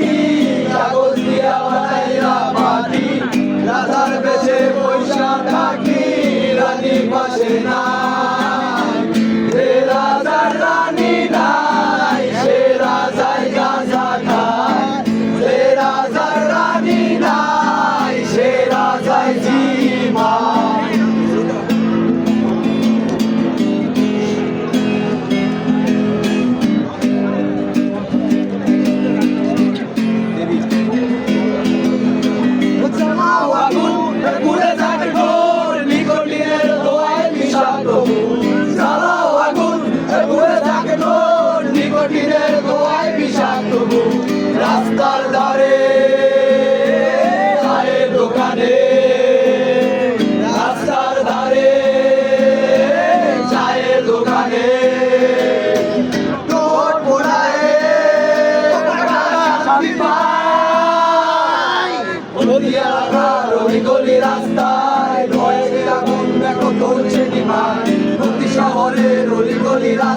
মাটি কাগজ দিয়া বানাইয়া মাটি। রাধার বেশে পয়সা থাকি রানী পাশে না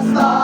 нас.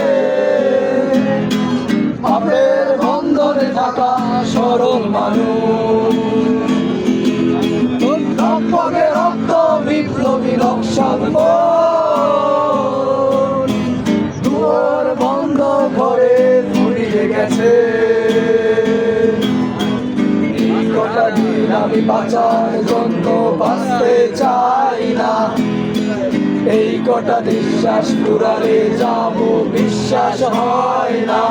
থাকা সরল মানুষ। রক্ত বিপ্লবী নকশাল দুয়ার বন্ধ ঘরে গেছে আমি বাঁচার জন্য বাঁচতে চাই না। এই কটা বিশ্বাস পুরালে যাব, বিশ্বাস হয় না।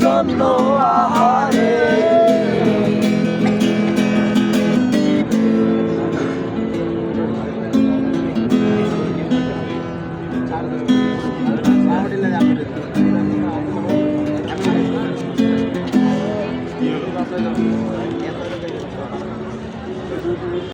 Jesus, I'm no.